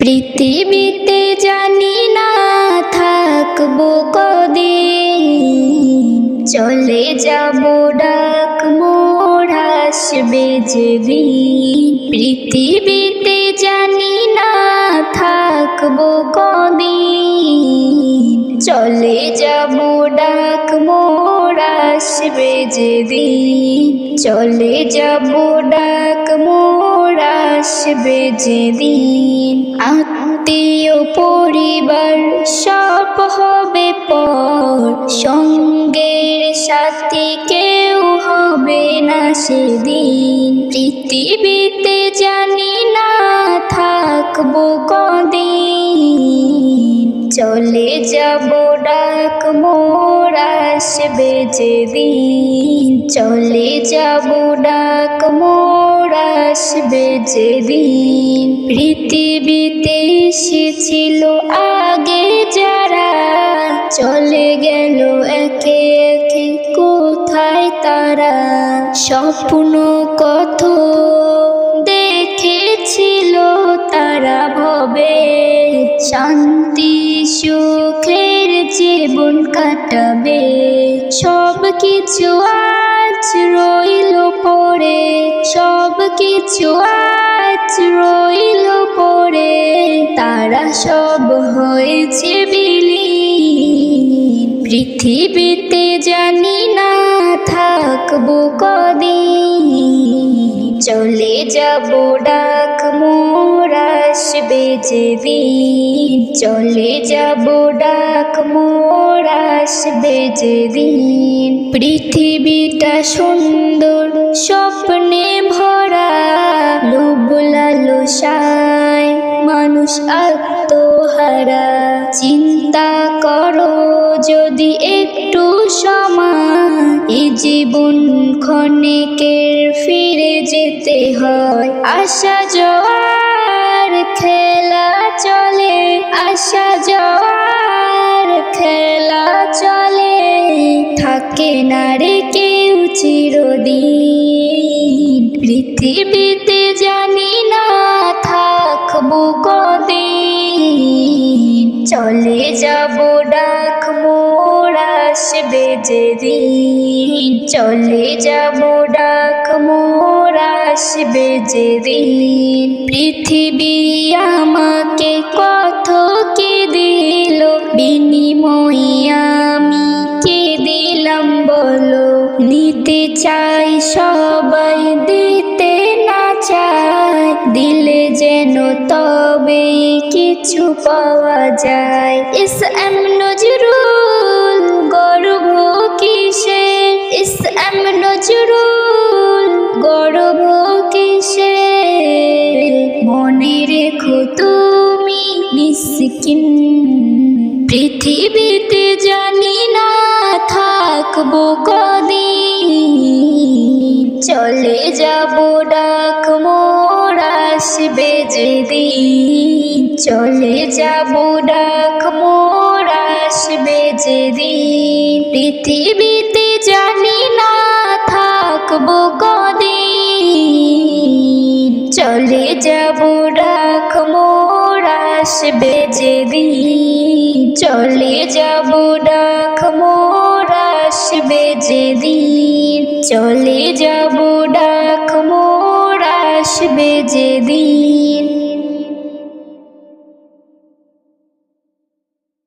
পৃথিবীতে জানি না থাকব কদিন। চলে যাব ডাক মোর আসবে যেদিন। পৃথিবীতে জানি না আসবে যেদিন। চলে যাব ডাক মোর আসবে যেদিন। আত্মীয় পরিবার সব হবে পর। সঙ্গের সাথে কেউ হবে না সেদিন। পৃথিবীতে জানি না থাকব কদিন। চলে যাব ডাক মোর আসবে যেদিন। চলে যাব ডাক মোর আসবে যেদিন। পৃথিবীতে এসেছিল আগে যারা, চলে গেল একে একে, কোথায় তারা? স্বপ্ন কত দেখেছিল তারা ভবে, শান্তি সুখের জীবন কাটাবে। সব কিছু আজ রইল পড়ে সব কিছু আজ রইল পড়ে তারা সব হয়েছে বিলীন। পৃথিবীতে জানি না থাকব কদিন। চলে যাব ডাক মোর আসবে যেদিন চলে যাব ডাক মোর, আসবে যেদিন পৃথিবীটা সুন্দর, স্বপ্নে ভরা, লোভ লালসায় মানুষ আত্মহারা। চিন্তা করো যদি একটু সময় এই জীবন ক্ষণিকের ফিরে যেতে হয়। আশা জোয়ার খেলা চলে, আশা জোয়ার খেলা চলে। থাকে না রে কেউ চিরদিন, পৃথিবীতে জানি না থাকব কদিন। চলে যাব ডাক মোর আসবে যেদিন। চলে যাব ডাক আসবে যেদিন। পৃথিবী আমাকে কত কি দিল? বিনিময়ে আমি কি দিলাম বলো? নিতে চাই সবাই, দিতে না চাই। দিলে যেন তবে কিছু পাওয়া যায়। ইস এম নজরুল মিসকিন পৃথিবীতে জানি না থাকব কদিন চলে যাব ডাক মোর আসবে যেদিন চলে যাব ডাক মোর আসবে যেদিন পৃথিবীতে জানি না থাকব কদিন চলে যাব ডাক আসবে যেদিন চলে যাব ডাক মোর আসবে যেদিন চলে যাব ডাক মোর আসবে যেদিন